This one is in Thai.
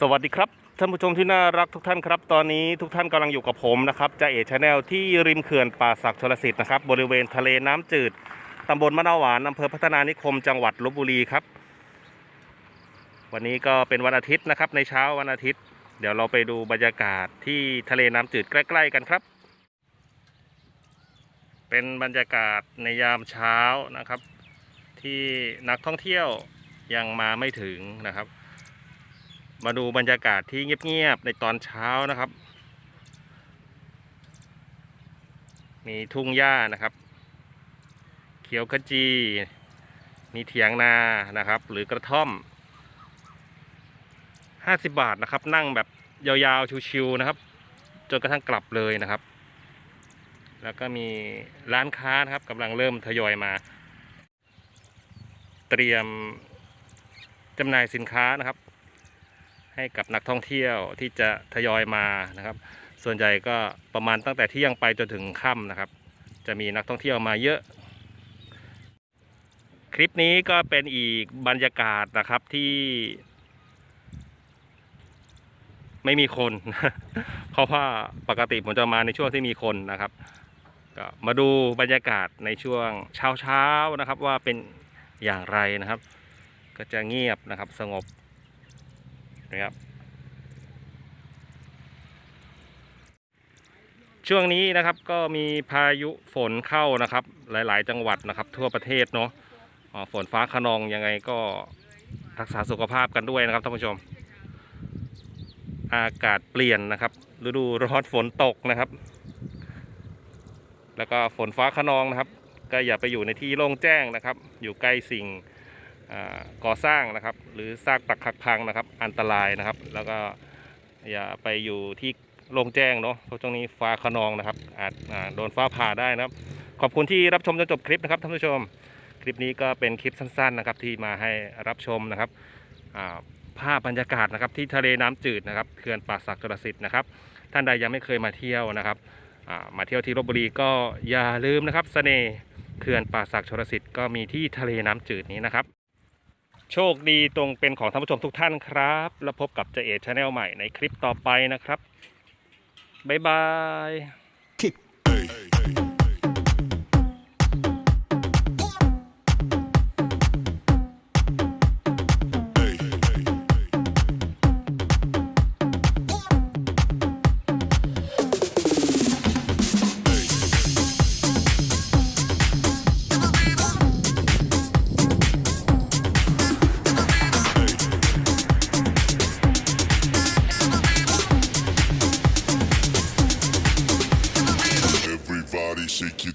สวัสดีครับท่านผู้ชมที่น่ารักทุกท่านครับ ตอนนี้ทุกท่านกำลังอยู่กับผมนะครับจ่าเอกชาแนลที่ริมเขื่อนป่าศักดิ์ชลสิทธิ์นะครับบริเวณทะเลน้ำจืดตำบลมะนาวหวานอำเภอพัฒนานิคมจังหวัดลบบุรีครับ วันนี้ก็เป็นวันอาทิตย์นะครับ ในเช้าวันอาทิตย์ เดี๋ยวเราไปดูบรรยากาศที่ทะเลน้ำจืดใกล้ ๆ กันครับ เป็นบรรยากาศในยามเช้านะครับ ที่นักท่องเที่ยวยังมาไม่ถึงนะครับ มาดูบรรยากาศที่เงียบๆในตอนเช้านะครับ มีทุ่งหญ้านะครับ เขียวขจี มีเถียงนานะครับ หรือกระท่อม 50 บาทนะครับ นั่งแบบยาวๆชิวๆนะครับ จนกระทั่งกลับเลยนะครับ แล้วก็มีร้านค้านะครับกำลังเริ่มทยอยมา เตรียมจำหน่ายสินค้านะครับ ให้กับนักท่องเที่ยวที่จะทยอยมานะครับ ส่วนใหญ่ก็ประมาณตั้งแต่เที่ยงไปจนถึงค่ำนะครับ จะมีนักท่องเที่ยวมาเยอะ คลิปนี้ก็เป็นอีกบรรยากาศนะครับที่ ไม่มีคน เพราะว่าปกติผมจะมาในช่วงที่มีคนนะครับก็มาดูบรรยากาศในช่วงเช้าเช้าๆนะครับว่าเป็นอย่างไรนะครับ ก็จะเงียบนะครับสงบ นะครับ ช่วงนี้นะครับก็มีพายุฝนเข้านะครับ หลาย ๆ จังหวัดนะครับ ทั่วประเทศเนาะฝนฟ้าขนองยังไงก็รักษาสุขภาพกันด้วยนะครับท่านผู้ชม อากาศเปลี่ยนนะครับ ฤดูร้อนฝนตกนะครับ แล้วก็ฝนฟ้าขนองนะครับ ก็อย่าไปอยู่ในที่โล่งแจ้งนะครับ อยู่ใกล้สิ่ง ก่อสร้างนะครับ หรือซากปรักหักพังนะครับ อันตรายนะครับ แล้วก็อย่าไปอยู่ที่โล่งแจ้งเนาะเพราะช่วงนี้ฟ้าขนองนะครับ อาจโดนฟ้าผ่าได้นะครับ ขอบคุณที่รับชมจนจบคลิปนะครับท่านผู้ชม คลิปนี้ก็เป็นคลิปสั้น ๆ นะครับ ที่มาให้รับชมนะครับภาพบรรยากาศนะครับที่ทะเลน้ำจืดนะครับเขื่อนป่าศักดิ์ชลสิทธิ์นะครับ ท่านใดยังไม่เคยมาเที่ยวนะครับมาเที่ยวที่ลบบุรีก็อย่าลืมนะครับเสน่ห์เขื่อนป่าศักดิ์ชลสิทธิ์ก็มีที่ทะเลน้ำจืดนี้นะครับ โชคดีตรงเป็นของท่านผู้ชมทุกท่านครับ แล้วพบกับเจเอชาแนลใหม่ในคลิปต่อไปนะครับ บ๊ายบาย take it.